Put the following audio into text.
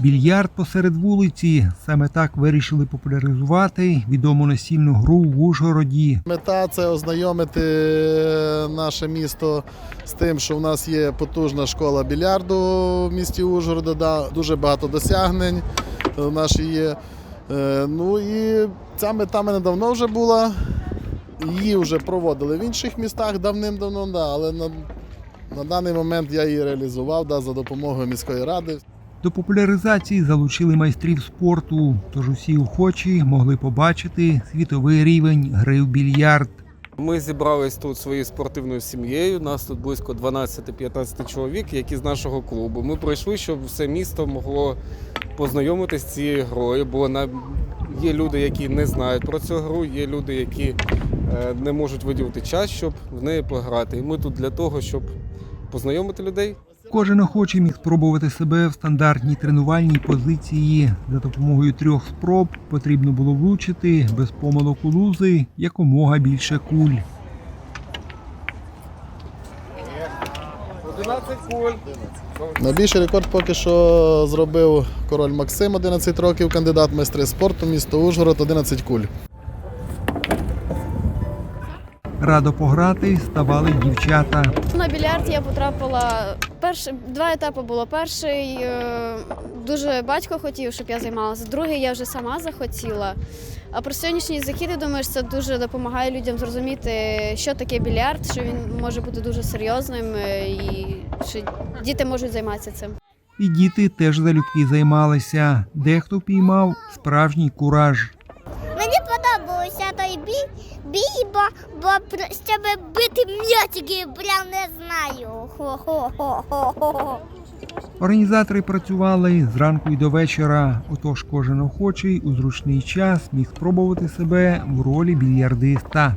Більярд посеред вулиці саме так вирішили популяризувати відому настільну гру в Ужгороді. Мета це ознайомити наше місто з тим, що в нас є потужна школа більярду в місті Ужгорода. Да, дуже багато досягнень в нашій є. Е, Ну і ця мета мене давно вже була. Її вже проводили в інших містах давним-давно, да, але на, на даний момент я її реалізував да, за допомогою міської ради. До популяризації залучили майстрів спорту, тож усі охочі могли побачити світовий рівень гри в більярд. Ми зібрались тут своєю спортивною сім'єю. Нас тут близько 12-15 чоловік, які з нашого клубу. Ми прийшли, щоб все місто могло познайомитися з цією грою. Бо на є люди, які не знають про цю гру, є люди, які е, не можуть виділити час, щоб в неї пограти. І ми тут для того, щоб познайомити людей. Кожен охочий міг спробувати себе в стандартній тренувальній позиції. За допомогою трьох спроб потрібно було влучити без помилок у лузи якомога більше куль. 11 куль. Найбільший рекорд поки що зробив король Максим, 11 років, кандидат майстри спорту, місто Ужгород, 11 куль. Радо пограти ставали дівчата. На більярд я потрапила перший, два етапи було. Перший е, дуже батько хотів, щоб я займалася. Другий я вже сама захотіла. А про сьогоднішній захід, думаю, що це дуже допомагає людям зрозуміти, що таке більярд, що він може бути дуже серйозним е, і що діти можуть займатися цим. І діти теж залюбки займалися. Дехто піймав справжній кураж. Бій, бо, бо щоб бити м'ячики, прям не знаю. Хо-хо-хо-хо-хо. Організатори працювали зранку й до вечора, отож кожен охочий у зручний час міг спробувати себе в ролі більярдиста.